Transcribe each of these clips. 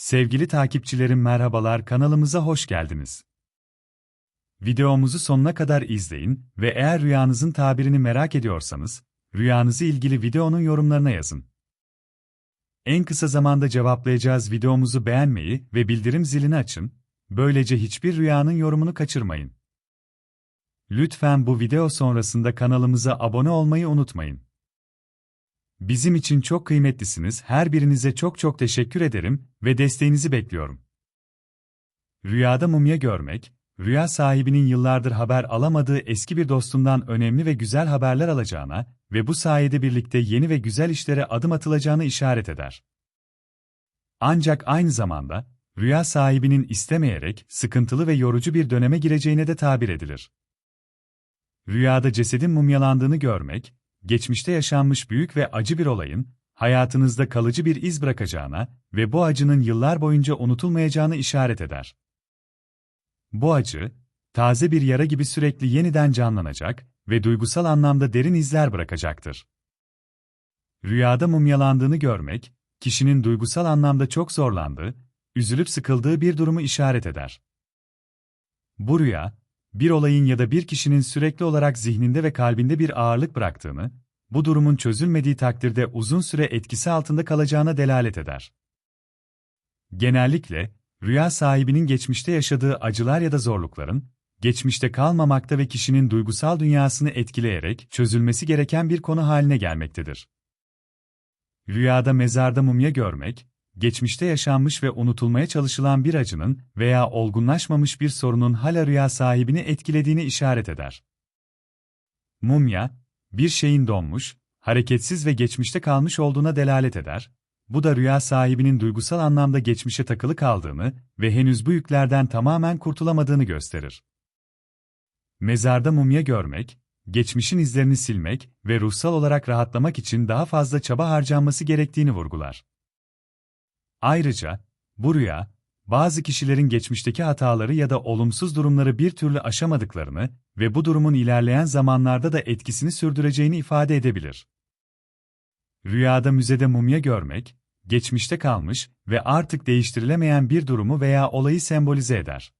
Sevgili takipçilerim merhabalar kanalımıza hoş geldiniz. Videomuzu sonuna kadar izleyin ve eğer rüyanızın tabirini merak ediyorsanız, rüyanızı ilgili videonun yorumlarına yazın. En kısa zamanda cevaplayacağız videomuzu beğenmeyi ve bildirim zilini açın, böylece hiçbir rüyanın yorumunu kaçırmayın. Lütfen bu video sonrasında kanalımıza abone olmayı unutmayın. Bizim için çok kıymetlisiniz. Her birinize çok çok teşekkür ederim ve desteğinizi bekliyorum. Rüyada mumya görmek, rüya sahibinin yıllardır haber alamadığı eski bir dostundan önemli ve güzel haberler alacağına ve bu sayede birlikte yeni ve güzel işlere adım atılacağını işaret eder. Ancak aynı zamanda, rüya sahibinin istemeyerek sıkıntılı ve yorucu bir döneme gireceğine de tabir edilir. Rüyada cesedin mumyalandığını görmek, geçmişte yaşanmış büyük ve acı bir olayın, hayatınızda kalıcı bir iz bırakacağına ve bu acının yıllar boyunca unutulmayacağını işaret eder. Bu acı, taze bir yara gibi sürekli yeniden canlanacak ve duygusal anlamda derin izler bırakacaktır. Rüyada mumyalandığını görmek, kişinin duygusal anlamda çok zorlandığı, üzülüp sıkıldığı bir durumu işaret eder. Bu rüya, bir olayın ya da bir kişinin sürekli olarak zihninde ve kalbinde bir ağırlık bıraktığını, bu durumun çözülmediği takdirde uzun süre etkisi altında kalacağına delalet eder. Genellikle, rüya sahibinin geçmişte yaşadığı acılar ya da zorlukların, geçmişte kalmamakta ve kişinin duygusal dünyasını etkileyerek çözülmesi gereken bir konu haline gelmektedir. Rüyada mezarda mumya görmek, geçmişte yaşanmış ve unutulmaya çalışılan bir acının veya olgunlaşmamış bir sorunun hala rüya sahibini etkilediğini işaret eder. Mumya, bir şeyin donmuş, hareketsiz ve geçmişte kalmış olduğuna delalet eder, bu da rüya sahibinin duygusal anlamda geçmişe takılı kaldığını ve henüz bu yüklerden tamamen kurtulamadığını gösterir. Mezarda mumya görmek, geçmişin izlerini silmek ve ruhsal olarak rahatlamak için daha fazla çaba harcanması gerektiğini vurgular. Ayrıca, bu rüya, bazı kişilerin geçmişteki hataları ya da olumsuz durumları bir türlü aşamadıklarını ve bu durumun ilerleyen zamanlarda da etkisini sürdüreceğini ifade edebilir. Rüyada müzede mumya görmek, geçmişte kalmış ve artık değiştirilemeyen bir durumu veya olayı sembolize eder.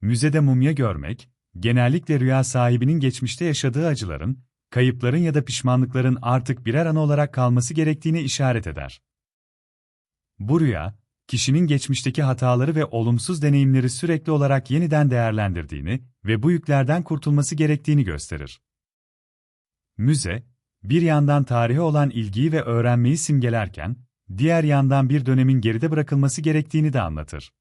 Müzede mumya görmek, genellikle rüya sahibinin geçmişte yaşadığı acıların, kayıpların ya da pişmanlıkların artık birer anı olarak kalması gerektiğini işaret eder. Bu rüya, kişinin geçmişteki hataları ve olumsuz deneyimleri sürekli olarak yeniden değerlendirdiğini ve bu yüklerden kurtulması gerektiğini gösterir. Müze, bir yandan tarihe olan ilgiyi ve öğrenmeyi simgelerken, diğer yandan bir dönemin geride bırakılması gerektiğini de anlatır.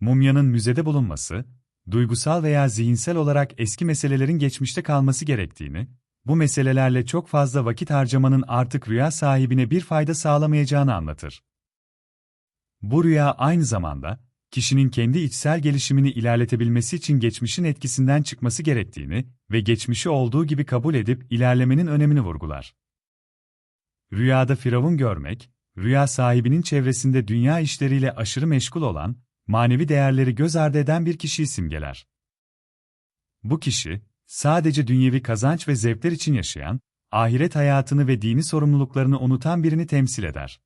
Mumyanın müzede bulunması, duygusal veya zihinsel olarak eski meselelerin geçmişte kalması gerektiğini, bu meselelerle çok fazla vakit harcamanın artık rüya sahibine bir fayda sağlamayacağını anlatır. Bu rüya aynı zamanda, kişinin kendi içsel gelişimini ilerletebilmesi için geçmişin etkisinden çıkması gerektiğini ve geçmişi olduğu gibi kabul edip ilerlemenin önemini vurgular. Rüyada firavun görmek, rüya sahibinin çevresinde dünya işleriyle aşırı meşgul olan, manevi değerleri göz ardı eden bir kişiyi simgeler. Bu kişi, sadece dünyevi kazanç ve zevkler için yaşayan, ahiret hayatını ve dini sorumluluklarını unutan birini temsil eder.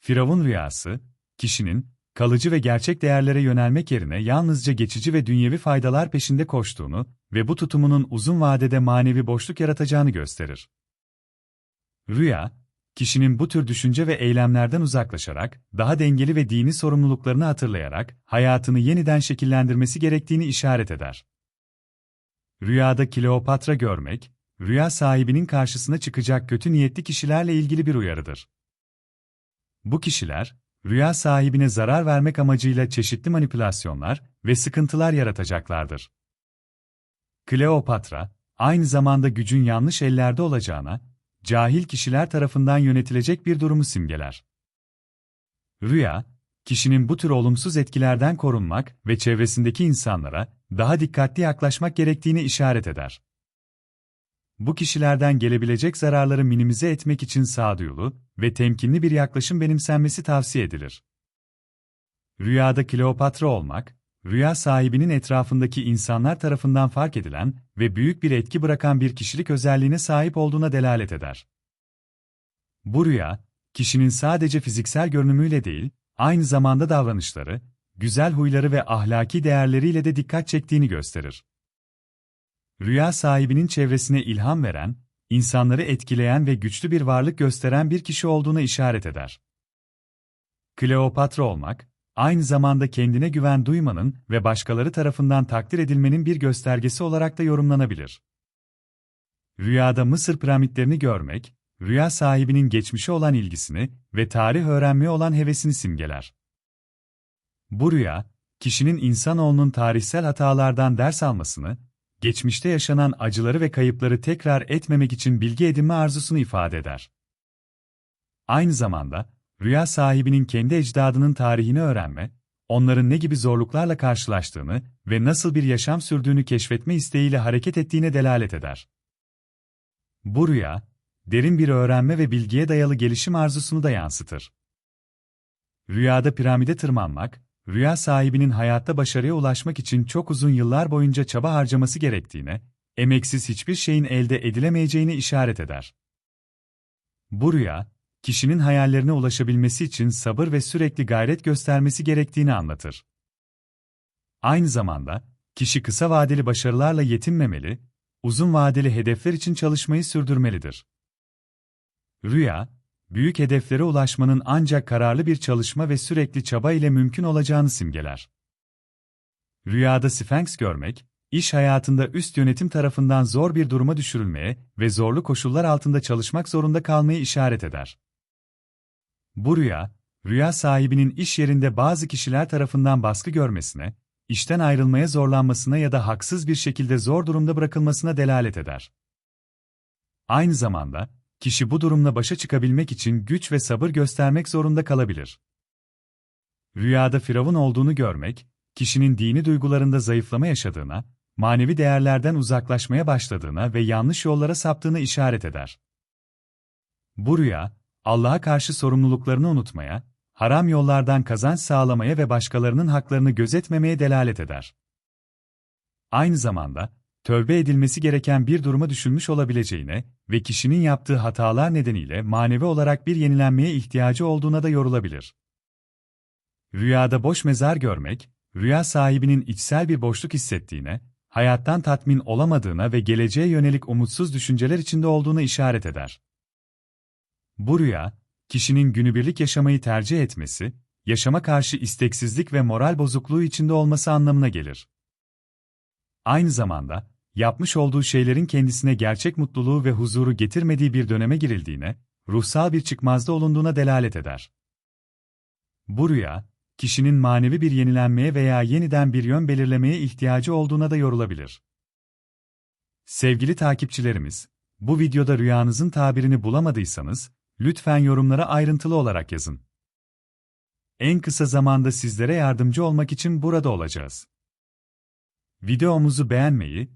Firavun rüyası, kişinin, kalıcı ve gerçek değerlere yönelmek yerine yalnızca geçici ve dünyevi faydalar peşinde koştuğunu ve bu tutumunun uzun vadede manevi boşluk yaratacağını gösterir. Rüya, kişinin bu tür düşünce ve eylemlerden uzaklaşarak, daha dengeli ve dini sorumluluklarını hatırlayarak, hayatını yeniden şekillendirmesi gerektiğini işaret eder. Rüyada Kleopatra görmek, rüya sahibinin karşısına çıkacak kötü niyetli kişilerle ilgili bir uyarıdır. Bu kişiler, rüya sahibine zarar vermek amacıyla çeşitli manipülasyonlar ve sıkıntılar yaratacaklardır. Kleopatra, aynı zamanda gücün yanlış ellerde olacağına, cahil kişiler tarafından yönetilecek bir durumu simgeler. Rüya, kişinin bu tür olumsuz etkilerden korunmak ve çevresindeki insanlara daha dikkatli yaklaşmak gerektiğini işaret eder. Bu kişilerden gelebilecek zararları minimize etmek için sağduyulu ve temkinli bir yaklaşım benimsenmesi tavsiye edilir. Rüyada Kleopatra olmak, rüya sahibinin etrafındaki insanlar tarafından fark edilen ve büyük bir etki bırakan bir kişilik özelliğine sahip olduğuna delalet eder. Bu rüya, kişinin sadece fiziksel görünümüyle değil, aynı zamanda davranışları, güzel huyları ve ahlaki değerleriyle de dikkat çektiğini gösterir. Rüya sahibinin çevresine ilham veren, insanları etkileyen ve güçlü bir varlık gösteren bir kişi olduğuna işaret eder. Kleopatra olmak, aynı zamanda kendine güven duymanın ve başkaları tarafından takdir edilmenin bir göstergesi olarak da yorumlanabilir. Rüyada Mısır piramitlerini görmek, rüya sahibinin geçmişe olan ilgisini ve tarih öğrenmeye olan hevesini simgeler. Bu rüya, kişinin insanoğlunun tarihsel hatalardan ders almasını, geçmişte yaşanan acıları ve kayıpları tekrar etmemek için bilgi edinme arzusunu ifade eder. Aynı zamanda, rüya sahibinin kendi ecdadının tarihini öğrenme, onların ne gibi zorluklarla karşılaştığını ve nasıl bir yaşam sürdüğünü keşfetme isteğiyle hareket ettiğine delalet eder. Bu rüya, derin bir öğrenme ve bilgiye dayalı gelişim arzusunu da yansıtır. Rüyada piramide tırmanmak, rüya sahibinin hayatta başarıya ulaşmak için çok uzun yıllar boyunca çaba harcaması gerektiğine, emeksiz hiçbir şeyin elde edilemeyeceğini işaret eder. Bu rüya, kişinin hayallerine ulaşabilmesi için sabır ve sürekli gayret göstermesi gerektiğini anlatır. Aynı zamanda, kişi kısa vadeli başarılarla yetinmemeli, uzun vadeli hedefler için çalışmayı sürdürmelidir. Rüya, büyük hedeflere ulaşmanın ancak kararlı bir çalışma ve sürekli çaba ile mümkün olacağını simgeler. Rüyada Sphinx görmek, iş hayatında üst yönetim tarafından zor bir duruma düşürülmeye ve zorlu koşullar altında çalışmak zorunda kalmayı işaret eder. Bu rüya, rüya sahibinin iş yerinde bazı kişiler tarafından baskı görmesine, işten ayrılmaya zorlanmasına ya da haksız bir şekilde zor durumda bırakılmasına delalet eder. Aynı zamanda, kişi bu durumla başa çıkabilmek için güç ve sabır göstermek zorunda kalabilir. Rüyada firavun olduğunu görmek, kişinin dini duygularında zayıflama yaşadığına, manevi değerlerden uzaklaşmaya başladığına ve yanlış yollara saptığını işaret eder. Bu rüya, Allah'a karşı sorumluluklarını unutmaya, haram yollardan kazanç sağlamaya ve başkalarının haklarını gözetmemeye delalet eder. Aynı zamanda, tövbe edilmesi gereken bir duruma düşünmüş olabileceğine ve kişinin yaptığı hatalar nedeniyle manevi olarak bir yenilenmeye ihtiyacı olduğuna da yorulabilir. Rüyada boş mezar görmek, rüya sahibinin içsel bir boşluk hissettiğine, hayattan tatmin olamadığına ve geleceğe yönelik umutsuz düşünceler içinde olduğuna işaret eder. Bu rüya, kişinin günübirlik yaşamayı tercih etmesi, yaşama karşı isteksizlik ve moral bozukluğu içinde olması anlamına gelir. Aynı zamanda, yapmış olduğu şeylerin kendisine gerçek mutluluğu ve huzuru getirmediği bir döneme girildiğine, ruhsal bir çıkmazda olunduğuna delalet eder. Bu rüya, kişinin manevi bir yenilenmeye veya yeniden bir yön belirlemeye ihtiyacı olduğuna da yorulabilir. Sevgili takipçilerimiz, bu videoda rüyanızın tabirini bulamadıysanız, lütfen yorumlara ayrıntılı olarak yazın. En kısa zamanda sizlere yardımcı olmak için burada olacağız. Videomuzu beğenmeyi,